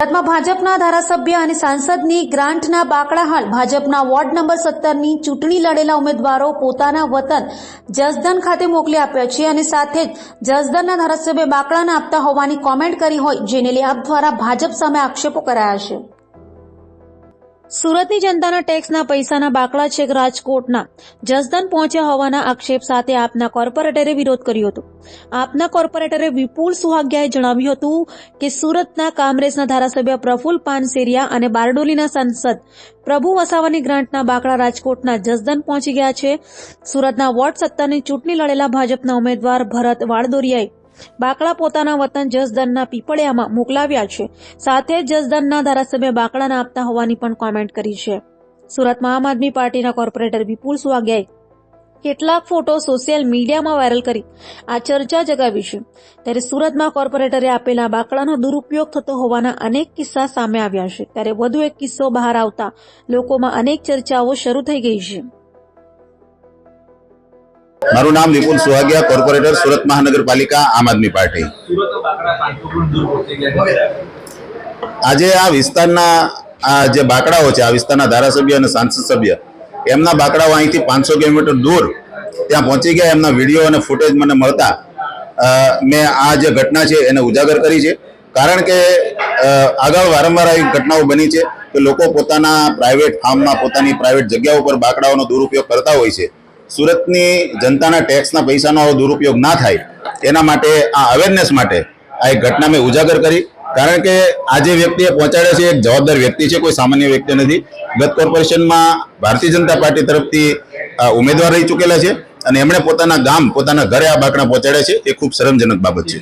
સુરતમાં ભાજપના ધારાસભ્ય અને સાંસદની ગ્રાન્ટના બાકડા હાલ. ભાજપના વોર્ડ નંબર સત્તરની ચૂંટણી લડેલા ઉમેદવારો પોતાના વતન જસદન ખાતે મોકલી આપ્યા છે અને સાથે જ જસદનના ધારાસભ્ય બાકડાને આપતા હોવાની કોમેન્ટ કરી હોય, જેને લઈ આપ દ્વારા ભાજપ સામે આક્ષેપો કરાયા છે. સુરતની જનતાના ટેક્સના પૈસાના બાકડા છેક રાજકોટના. જસદન પહોંચ્યા હોવાના આક્ષેપ સાથે આપના કોર્પોરેટરે વિરોધ કર્યો હતો. આપના કોર્પોરેટરે વિપુલ સુહાગિયાએ જણાવ્યું હતું કે સુરતના કોંગ્રેસના ધારાસભ્ય પ્રફુલ પાનસેરિયા અને બારડોલીના સાંસદ પ્રભુ વસાવાની ગ્રાન્ટના બાકડા રાજકોટના જસદન પહોંચી ગયા છે. સુરતના વોર્ડ સત્તાની ચૂંટણી લડેલા ભાજપના ઉમેદવાર ભરત વાળદોરિયાએ બાકડા પોતાના વતન જસદનના પીપળિયામાં મોકલાવ્યા છે. સાથે જ જસદનના ધારાસભ્ય બાકડાને આપતા હોવાની પણ કોમેન્ટ કરી છે. સુરતમાં આમ આદમી પાર્ટીના કોર્પોરેટર વિપુલ સુવાગ્યાએ કેટલાક ફોટો સોશિયલ મીડિયામાં વાયરલ કરી આ ચર્ચા જગાવી છે. ત્યારે સુરતમાં કોર્પોરેટરે આપેલા બાકડાનો દુરુપયોગ થતો હોવાના અનેક કિસ્સા સામે આવ્યા છે. ત્યારે વધુ એક કિસ્સો બહાર આવતા લોકોમાં અનેક ચર્ચાઓ શરૂ થઈ ગઈ છે. મારું નામ વિપુલ સુહાગિયા, કોર્પોરેટર, સુરત મહાનગરપાલિકા, આમ આદમી પાર્ટી. આજે આ વિસ્તારના, આ જે બાકડાઓ છે, આ વિસ્તારના ધારાસભ્ય અને સાંસદ સભ્ય, એમના બાકડાઓ અહીંથી પાંચસો કિલોમીટર દૂર ત્યાં પહોંચી ગયા. એમના વીડિયો અને ફૂટેજ મને મળતા મેં આ જે ઘટના છે એને ઉજાગર કરી છે. કારણ કે આગળ વારંવાર આવી ઘટનાઓ બની છે કે લોકો પોતાના પ્રાઇવેટ ફાર્મમાં પોતાની પ્રાઇવેટ જગ્યાઓ ઉપર બાકડાઓનો દુરુપયોગ કરતા હોય છે. સુરતની જનતાના ટેક્સના પૈસાનો દુરુપયોગ ના થાય, એના માટે, આ અવેરનેસ માટે આ એક ઘટના મેં ઉજાગર કરી. કારણ કે આ જે વ્યક્તિએ પહોંચાડ્યા છે એક જવાબદાર વ્યક્તિ છે, કોઈ સામાન્ય વ્યક્તિ નથી. ગત કોર્પોરેશનમાં ભારતીય જનતા પાર્ટી તરફથી ઉમેદવાર રહી ચૂકેલા છે અને એમણે પોતાના ગામ, પોતાના ઘરે આ બાકડા પહોંચાડ્યા છે. એ ખૂબ શરમજનક બાબત છે.